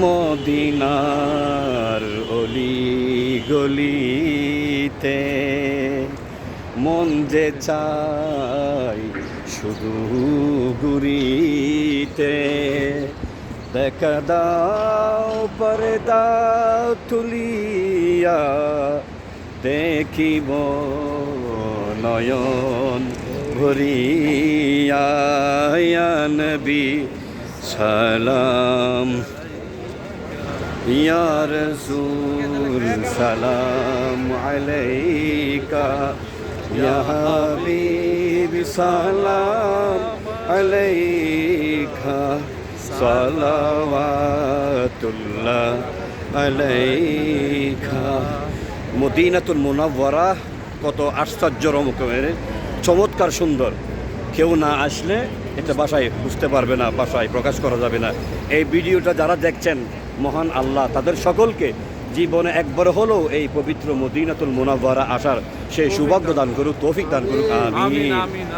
মদিনার অলি গলিতে মন যে চাই শুধু গুরিতে। দেখা দাও পরে দাও তুলিয়া দেখিব নয়ন ভরিয়া। নবী সালাম। ইয়া রসুল, সালাম আলাইকা। ইয়া হাবিব, সালাম আলাইকা। সালাওয়াতুল্লাহ আলাইকা। মদিনাতুল মুনাওয়ারা, কত আশ্চর্য রকমের চমৎকার সুন্দর। কেউ না আসলে এটা বাসায় বুঝতে পারবে না, বাসায় প্রকাশ করা যাবে না। এই ভিডিওটা যারা দেখছেন মহান আল্লাহ তাদের সকলকে জীবনে একবার হলেও এই পবিত্র মদিনাতুল মোনাভারা আসার সেই সৌভাগ্য দান করুক তৌফিক দান করুক আমিন আমিন।